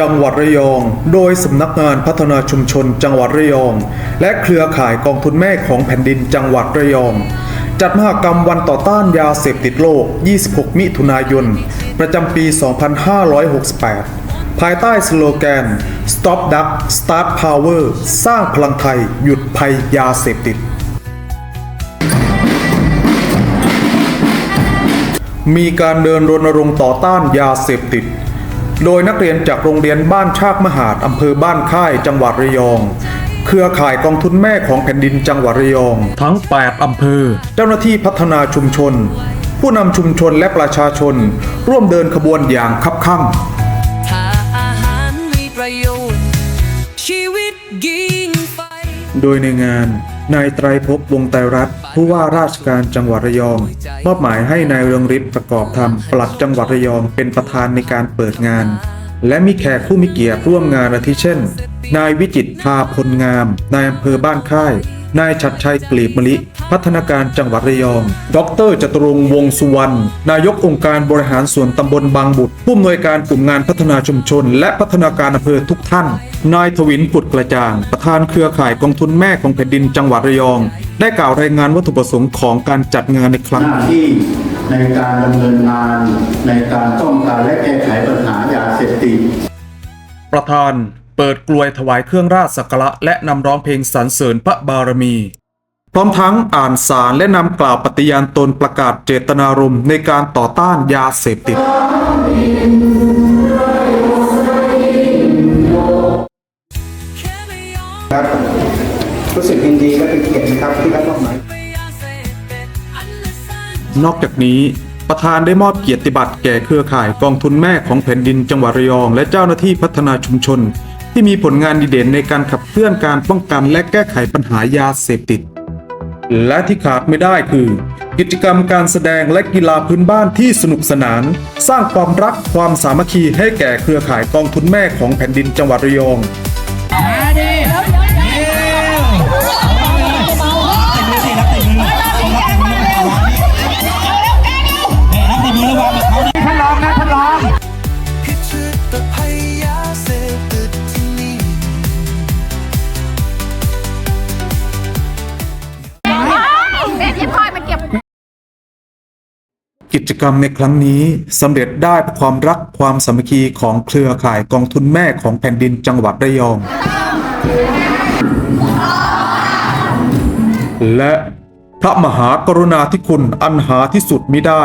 จังหวัดระยอง โดยสำนักงานพัฒนาชุมชนจังหวัดระยอง และเครือข่ายกองทุนแม่ของแผ่นดินจังหวัดระยอง จัดมหกรรมวันต่อต้านยาเสพติดโลก 26 มิถุนายน ประจำปี 2568 ภายใต้สโลแกน Stop Drug Start Power สร้างพลังไทย หยุดภัยยาเสพติดมีการเดินรณรงค์ต่อต้านยาเสพติด โดยนักเรียนจากโรงเรียนบ้านชากมหาดอำเภอบ้านค่ายจังหวัดระยอง เครือข่ายกองทุนแม่ของแผ่นดินจังหวัดระยอง ทั้ง 8 อำเภอ เจ้าหน้าที่พัฒนาชุมชน ผู้นำชุมชนและประชาชน ร่วมเดินขบวนอย่างคับคั่งถ้าอาหารมีประโยชน์ชีวิตยิ่งไปโดยในงาน นายไตรภพวงไตรรัตน์ผู้ว่าราชการจังหวัดระยอง มอบหมายให้นายเรืองฤทธิ์ประกอบธรรมปลัดจังหวัดระยองเป็นประธานในการเปิดงาน และมีแขกผู้มีเกียรติร่วมงานอาทิเช่น นายวิจิตพาพลงาม นายอำเภอบ้านค่าย นายชัดชัยกลีบมะลิ พัฒนาการจังหวัดระยอง ดรจตุรงค์วงสุวรรณ นายกองค์การบริหารส่วนตำบลบางบุตร ผู้อำนวยการกลุ่มงานพัฒนาชุมชน และพัฒนาการอำเภอทุกท่าน นายทวินผุดกระจ่าง ประธานเครือข่ายกองทุนแม่ของแผ่นดินจังหวัดระยอง ได้กล่าวรายงานวัตถุประสงค์ของการจัดงานในครั้งหน้านี้ที่ในการดำเนินงานในการป้องกันและแก้ไขปัญหายาเสพติดประธาน เปิดกลวยถวายเครื่องราชสักการะและนำร้องเพลงสรรเสริญพระบารมี พร้อมทั้งอ่านสารและนำกล่าวปฏิญาณตนประกาศเจตนารมณ์ในการต่อต้านยาเสพติด ครับรู้สึกยินดีและเป็นเกียรตินะครับที่ได้รับหมายนอกจากนี้ประธานได้มอบเกียรติบัตรแก่เครือข่ายกองทุนแม่ของแผ่นดินจังหวัดระยอง และเจ้าหน้าที่พัฒนาชุมชน ที่มีผลงานดีเด่นในการขับเคลื่อนการป้องกันและแก้ไขปัญหายาเสพติด และที่ขาดไม่ได้คือ กิจกรรมการแสดงและกีฬาพื้นบ้านที่สนุกสนาน สร้างความรักความสามัคคีให้แก่เครือข่ายกองทุนแม่ของแผ่นดินจังหวัดระยอง กิจกรรมในครั้งนี้สำเร็จได้เพราะความรักความสามัคคีของเครือข่ายกองทุนแม่ของแผ่นดินจังหวัดระยอง และพระมหากรุณาธิคุณอันหาที่สุดมิได้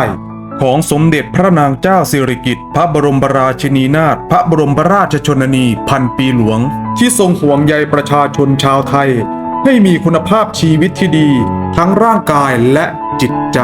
ของสมเด็จพระนางเจ้าสิริกิติ์พระบรมราชินีนาถพระบรมราชชนนีพันปีหลวง ที่ทรงห่วงใยประชาชนชาวไทย ให้มีคุณภาพชีวิตที่ดี ทั้งร่างกายและจิตใจ